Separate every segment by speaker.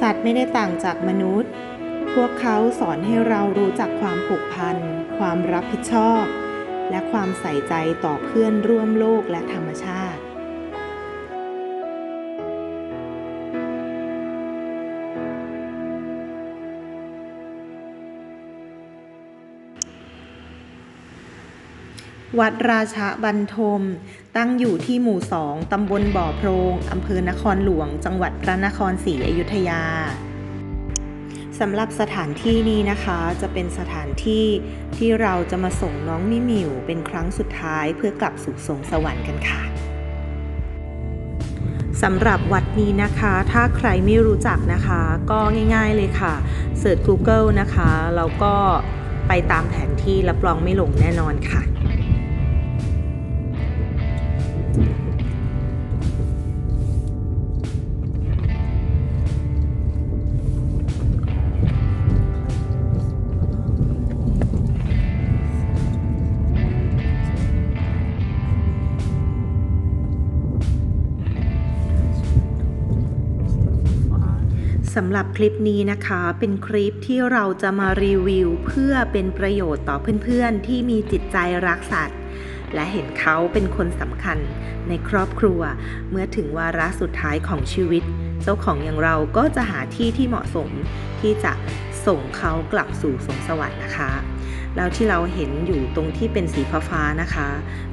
Speaker 1: สัตว์ไม่ได้ต่างจากมนุษย์ พวกเขาสอนให้เรารู้จักความผูกพัน ความรับผิดชอบ และความใส่ใจต่อเพื่อนร่วมโลกและธรรมชาติ วัดราชาบันทม ตั้งอยู่ที่หมู่สองตำบลบ่อโพรงอำเภอนครหลวง จังหวัดพระนครศรีอยุธยาสำหรับสถานที่นี้นะคะจะเป็นสถานที่ที่เราจะมาส่งน้องมิมิวเป็นครั้งสุดท้ายเพื่อกลับสู่สวงสวรรค์กันค่ะสำหรับวัดนี้นะคะ ถ้าใครไม่รู้จักนะคะ ก็ง่ายๆเลยค่ะเสิร์ช Google นะคะ แล้วก็ไปตามแผนที่รับรองไม่หลงแน่นอนค่ะ สำหรับคลิปนี้นะคะเป็นคลิปที่เราจะมารีวิว เพื่อเป็นประโยชน์ต่อเพื่อนๆ ที่มีจิตใจรักสัตว์ และเห็นเขาเป็นคนสำคัญในครอบครัว เมื่อถึงวาระสุดท้ายของชีวิต เจ้าของอย่างเราก็จะหาที่ที่เหมาะสมที่จะส่งเขากลับสู่สวงสวรรค์นะคะ แล้วที่เราเห็นอยู่ตรงที่เป็นสีฟ้าๆนะคะ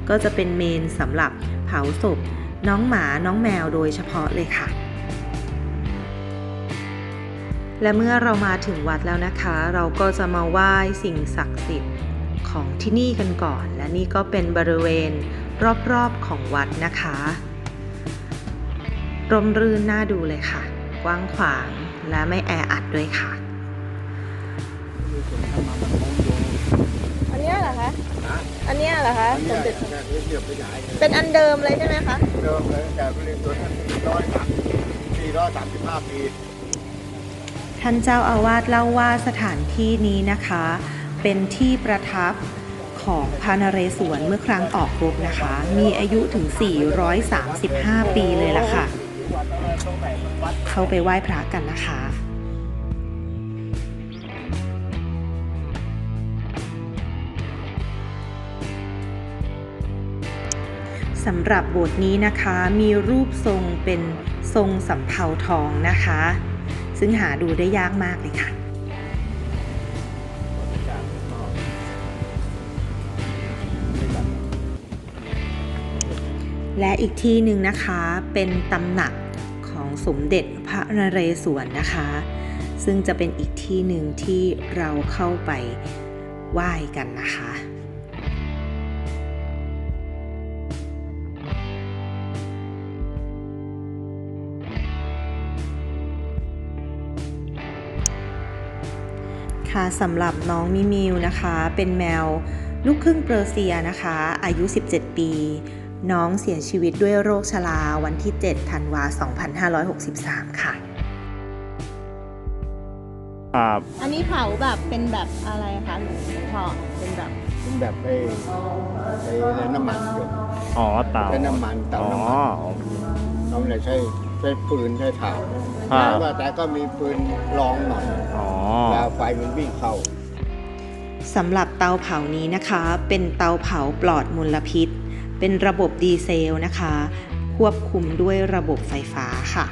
Speaker 1: ก็จะเป็นเมนสำหรับเผาศพ น้องหมาน้องแมวโดยเฉพาะเลยค่ะ และเมื่อเรามาถึงวัดแล้วนะคะ เราก็จะมาไหว้สิ่งศักดิ์สิทธิ์ของที่นี่กันก่อน และนี่ก็เป็นบริเวณรอบๆของวัดนะคะร่มรื่นน่าดูเลยค่ะ กว้างขวางและไม่แออัดด้วยค่ะ
Speaker 2: อันเนี้ยเหรอคะ อันเนี้ยเหรอคะ
Speaker 3: อัน
Speaker 2: ส
Speaker 3: เนี้
Speaker 2: ม
Speaker 3: ย
Speaker 2: เด็จ
Speaker 3: เนี่ยเรียบขยาย
Speaker 2: เป็นอันเดิมเลยใช่ไหมคะ
Speaker 3: เดิมเลยแต่ผลิตตัวนั้นร้อยสามสี่ร้อยสามสิบห้าปี
Speaker 1: ท่านเจ้าอาวาสเล่าว่าสถานที่นี้นะคะ เป็นที่ประทับของพระนเรศวรเมื่อครั้งออกรบนะคะ มีอายุถึง 435 ปีเลยล่ะค่ะ เข้าไปไหว้พระกันนะคะสำหรับโบสถ์นี้นะคะมีรูปทรงเป็นทรงสำเภาทองนะคะ ซึ่งหาดูได้ยากมากเลยค่ะและอีกที่หนึ่งนะคะเป็นตำหนักของสมเด็จพระนเรศวรนะคะ ซึ่งจะเป็นอีกที่หนึ่งที่เราเข้าไปไหว้กันนะคะ ค่ะสำหรับน้องมิมิวนะคะ เป็นแมวลูกครึ่งเปอร์เซียนะคะ อายุ 17 ปี น้องเสียชีวิตด้วยโรคชราวันที่ 7 ธันวา 2563 ค่ะ
Speaker 4: ครับ
Speaker 2: อันนี้เผาแบบเป็นแบบอะไรคะหลวงพ่อเป็นแบบ
Speaker 3: เป็นแบบไอ้ไอ้น้ำมันอยู่
Speaker 4: อ๋อเตา
Speaker 3: ใช้น้ำมันเตา
Speaker 4: อ๋อ
Speaker 3: น้ำมันเขาเลยใช้ใช้ปืนใช้ถ่าน
Speaker 4: ครับ
Speaker 3: แต่ว่าแต่ก็มีปืนรองหน่อย
Speaker 4: อ๋อ
Speaker 3: แล้วไฟมันวิ่งเข้า
Speaker 1: สำหรับเตาเผานี้นะคะ เป็นเตาเผาปลอดมลพิษ เป็นระบบดีเซลนะคะ ควบคุมด้วยระบบไฟฟ้าค่ะ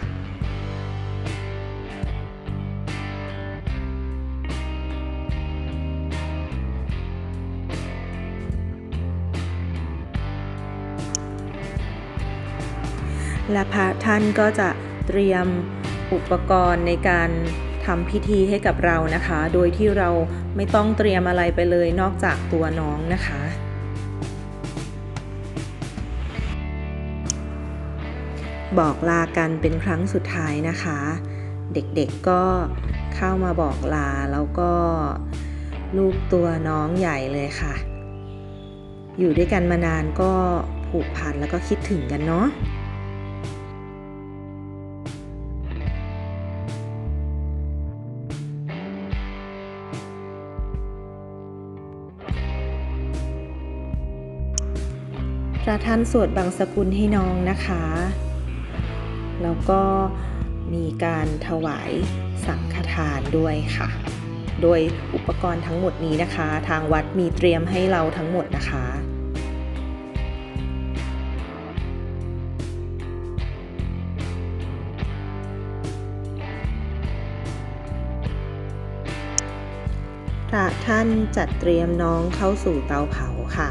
Speaker 1: และพระท่านก็จะเตรียมอุปกรณ์ในการทำพิธีให้กับเรานะคะ โดยที่เราไม่ต้องเตรียมอะไรไปเลยนอกจากตัวน้องนะคะ บอกลากันเป็นครั้งสุดท้ายนะคะ เด็กๆก็เข้ามาบอกลาแล้วก็ลูกตัวน้องใหญ่เลยค่ะ อยู่ด้วยกันมานานก็ผูกพันแล้วก็คิดถึงกันเนาะ พระท่านสวดบังสกุลให้น้องนะคะ แล้วก็มีการถวายสังฆทานด้วยค่ะ โดยอุปกรณ์ทั้งหมดนี้นะคะ ทางวัดมีเตรียมให้เราทั้งหมดนะคะพระท่านจัดเตรียมน้องเข้าสู่เตาเผาค่ะ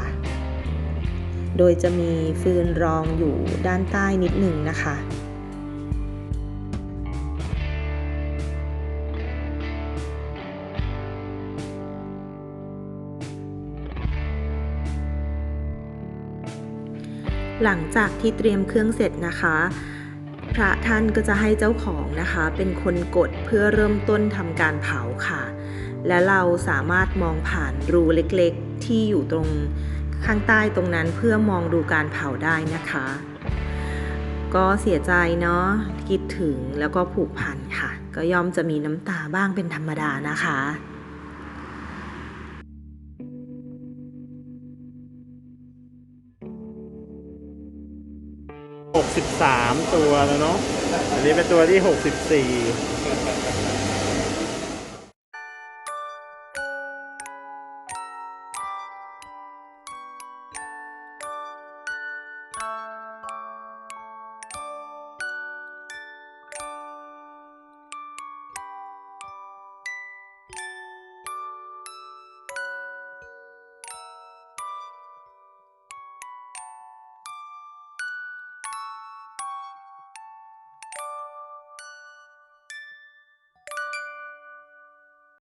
Speaker 1: โดยจะมีฟืนรองอยู่ด้านใต้นิดหนึ่งนะคะหลังจากที่เตรียมเครื่องเสร็จนะคะ พระท่านก็จะให้เจ้าของนะคะ เป็นคนกดเพื่อเริ่มต้นทำการเผาค่ะ และเราสามารถมองผ่านรูเล็กๆ ที่อยู่ตรง ข้างใต้ตรงนั้นเพื่อมองดูการเผาได้นะคะ ก็เสียใจเนาะคิดถึงแล้วก็ผูกพันค่ะ ก็ยอมจะมีน้ำตาบ้างเป็นธรรมดานะคะ
Speaker 4: หกสิบสามตัวแล้วเนาะ อันนี้เป็นตัวที่หกสิบสี่
Speaker 1: you